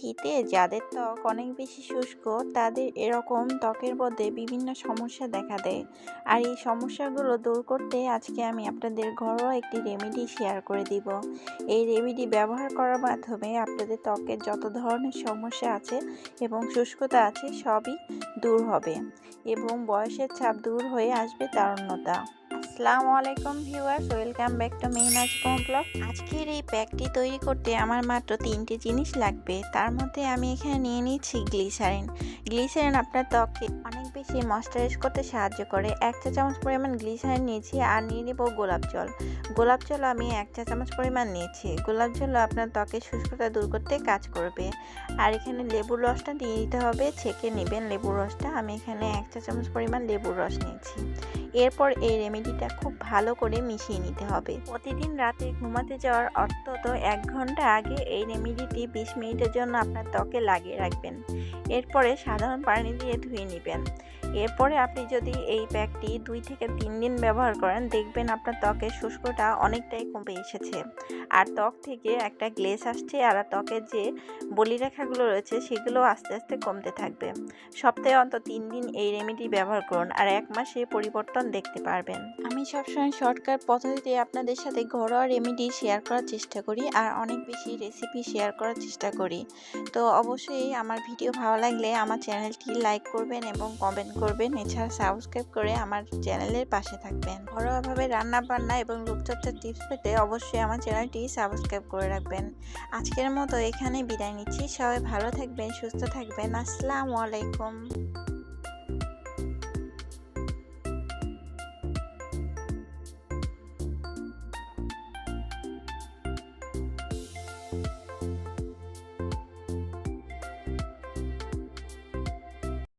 শীতে যাদের ত্বক অনেক বেশি শুষ্ক, তাদের এরকম ত্বকের মধ্যে বিভিন্ন সমস্যা দেখা দেয়। আর এই সমস্যাগুলো দূর করতে আজকে আমি আপনাদের ঘরোয়া একটি রেমেডি শেয়ার করে দিব। এই রেমেডি ব্যবহার করার মাধ্যমে আপনাদের ত্বকের যত ধরনের সমস্যা আছে এবং শুষ্কতা আছে সবই দূর হবে এবং বয়সের ছাপ দূর হয়ে আসবে তারুণ্যতা। আসসালামু আলাইকুম viewers, welcome back to Mehnaz blog. আজকের এই প্যাকটি তৈরি করতে আমার মাত্র তিনটি জিনিস লাগবে। তার মধ্যে আমি এখানে নিয়ে নিচ্ছি গ্লিসারিন। গ্লিসারিন আপনার ত্বককে অনেক বেশি ময়শ্চারাইজ করতে সাহায্য করে। এক চা চামচ পরিমাণ গ্লিসারিন নিয়েছি আর নিয়ে নেব গোলাপ জল। গোলাপ জল আমি এক চা চামচ পরিমাণ নিয়েছি। গোলাপ জল আপনার ত্বকের শুষ্কতা দূর করতে কাজ করবে। আর এখানে লেবুর রসটা দিয়ে দিতে হবে, ছেঁকে নেবেন লেবুর রসটা। আমি এখানে এক চা চামচ পরিমাণ লেবুর রস নিয়েছি। এরপর এই রেমেডিটা খুব ভালো করে মিশিয়ে নিতে হবে। প্রতিদিন রাতে ঘুমাতে যাওয়ার অন্তত এক ঘণ্টা আগে এই রেমেডিটি বিশ মিনিটের জন্য আপনার ত্বকে লাগিয়ে রাখবেন। এরপরে সাধারণ পানি দিয়ে ধুয়ে নেবেন। এরপরে আপনি যদি এই প্যাকটি দুই থেকে তিন দিন ব্যবহার করেন, দেখবেন আপনার ত্বকের শুষ্কটা অনেকটাই কমে এসেছে। আর ত্বক থেকে একটা গ্লেস আসছে আর ত্বকের যে বলিরেখাগুলো রয়েছে, সেগুলো আস্তে আস্তে কমতে থাকবে। সপ্তাহে অন্তত তিন দিন এই রেমেডি ব্যবহার করুন আর এক মাসে পরিবর্তন দেখতে পারবেন। আমি সবসময় শর্টকাট পদ্ধতিতে আপনাদের সাথে ঘরোয়া রেমেডি শেয়ার করার চেষ্টা করি আর অনেক বেশি রেসিপি শেয়ার করার চেষ্টা করি। তো অবশ্যই আমার ভিডিও ভালো লাগলে আমার চ্যানেলটি লাইক করবেন এবং কমেন্ট করবেন। এছাড়া সাবস্ক্রাইব করে আমার চ্যানেলের পাশে থাকবেন। ঘরোয়াভাবে রান্না বান্না এবং রূপচর্চার টিপস পেতে অবশ্যই আমার চ্যানেলটি সাবস্ক্রাইব করে রাখবেন। আজকের মতো এখানে বিদায় নিচ্ছি। সবাই ভালো থাকবেন, সুস্থ থাকবেন। আসসালামু আলাইকুম।